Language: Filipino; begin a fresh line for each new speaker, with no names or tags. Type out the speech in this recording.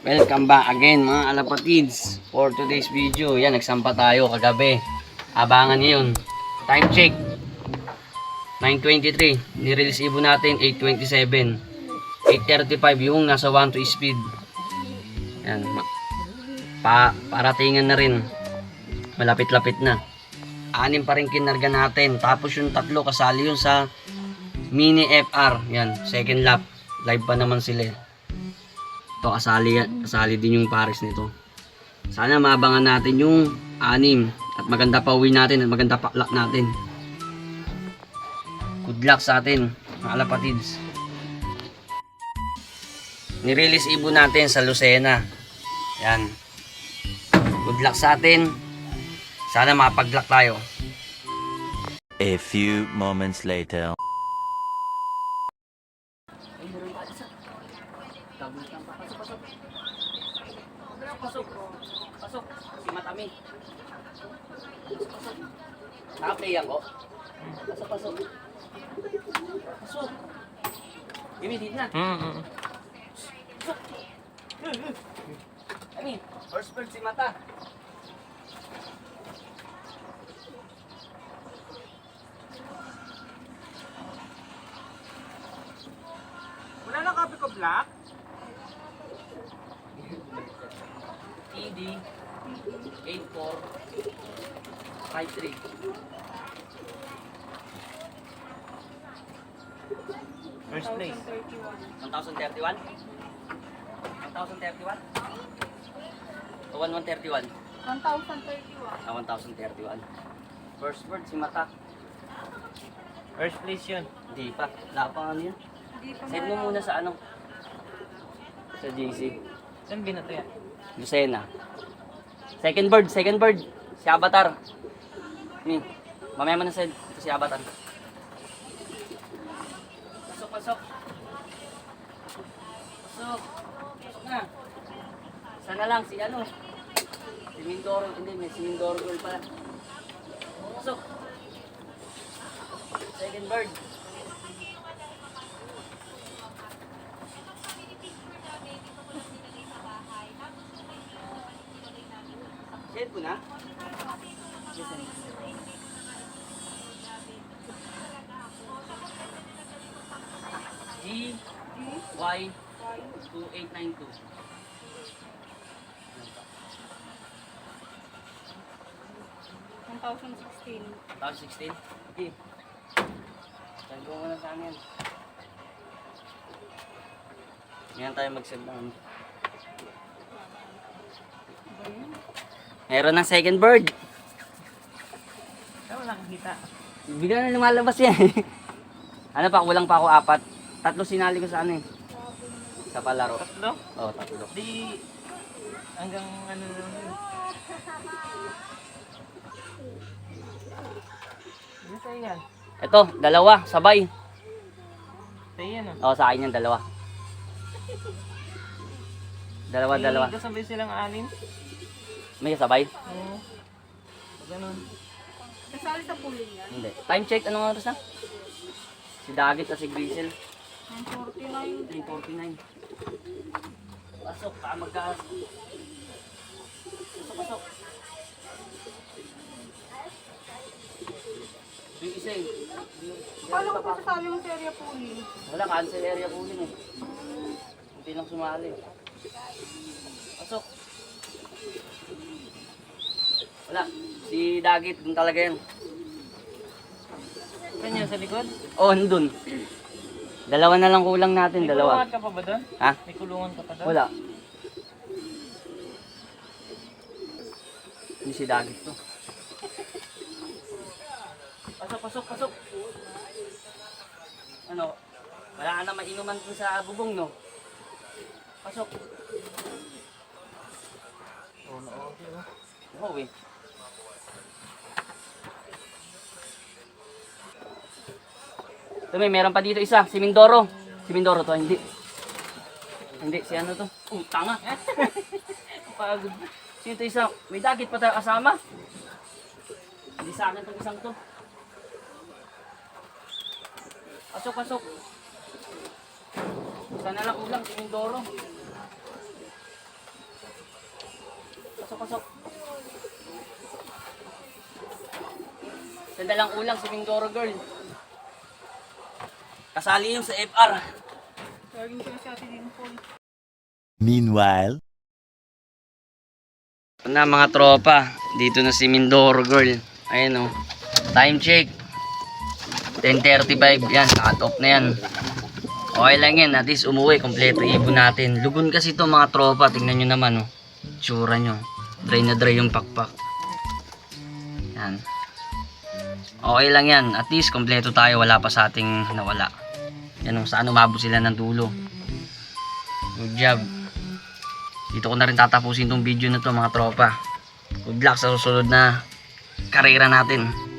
Welcome back again mga alapatids for today's video. Yan, nagsampa tayo kagabi. Abangan ngayon. Time check. 9.23. Nirelease ibon natin 8.27. 8.35 yung nasa 1 to speed. Yan. Pa, paratingan na rin. Malapit-lapit na. Anim pa rin kinarga natin. Tapos yung tatlo kasali yun sa mini FR. Yan, second lap. Live pa naman sila. Ito kasali, kasali din yung pares nito. Sana maabangan natin yung anim. At maganda pa uwi natin at maganda pa luck natin. Good luck sa atin, mga alapatids. Nirelease ibon natin sa Lucena. Yan. Good luck sa atin. Sana makapag-luck tayo.
A few moments later.
Pasok. Pasok. Si Matami. Pasok. Nakaplay ako. Pasok, pasok. Pasok. Gimi, dito na. Ani, first bird si Mata.
Wala na copy ko black?
TD 8453.
First place.
1031? 1031? O 1131?
1,031.
Ah, 1031. First bird si Mata.
First place yun.
Hindi pa. Wala pa ano yun. Send mo muna sa ano? Sa GC.
Saan binato yan?
Lucena. Second bird, second bird. Si Avatar. Ni. Mamaya mo na send. Ito si Avatar. Pasok, pasok. Pasok. Pasok na. Sana lang si ano. Si Mindoro. Hindi, may si Mindoro girl pala. Pasok. Second bird. Na. G Y 2892.
1,016.
2016? Okay. Send ko muna sa amin. Ngayon tayo mag-send ng Meron ng second bird.
Wala kakita?
Bigla na lumalabas yan. ano pa, kulang pa ako apat. Tatlo sinali ko sa ano eh. Sa palaro.
Tatlo?
Oo, oh, tatlo.
Di... Hanggang ano na. Ano sa'yo yan?
Ito, dalawa, sabay.
Sa'yo yan ah.
Oo, sa akin yan, dalawa. Dalawa,
May
dalawa.
kasabay silang anim.
May sabay?
Oo. Ganun.
Kasali sa pooling yan.
Hindi. Time check, anong oras na? Si Dagit at si Grisel.
949.
3.49. Pasok, pa magka... Pasok, pasok. Yung isa eh.
Paano ko pa sasabi mo sa area pooling?
Wala, cancel area po yun eh. Hindi lang sumali. Wala. Si Dagit, dun talaga yan.
Saan yan? Sa likod?
Oh, nandun. Dalawa na lang kulang natin,
May
dalawa.
kulungan ka pa ba doon?
Ha?
May kulungan ka pa doon?
Wala. Hindi si Dagit to. Pasok, pasok, pasok. Ano? Wala ka na mainuman dun sa bubong, no? Pasok.
Oo, oh.
Oo, eh. Ito may meron pa dito isa, si Mindoro. Si Mindoro to, hindi. Hindi, si ano to? Oh, tanga. Pagod. Sino to isa? May dagit pa tayo kasama. Hindi sa akin itong isang to. Pasok, pasok. Sana lang ulang, si Mindoro. papasok. Sandalang ulang si Mindoro Girl. Kasali yung sa FR.
Sa atin yung Paul.
Meanwhile.
na mga tropa, dito na si Mindoro Girl. Ayan o. Time check. 10.35. Yan, cut off na yan. Okay lang yan. At least umuwi. Kompleto ibon natin. Lugon kasi to mga tropa. Tingnan nyo naman o. Tsura nyo. Dry na dry yung pakpak. Yan. Okay lang yan. At least kompleto tayo. Wala pa sa ating nawala. Yan o. Saan umabot sila ng dulo. Good job. Dito ko na rin tatapusin tong video na to mga tropa. Good luck sa susunod na karera natin.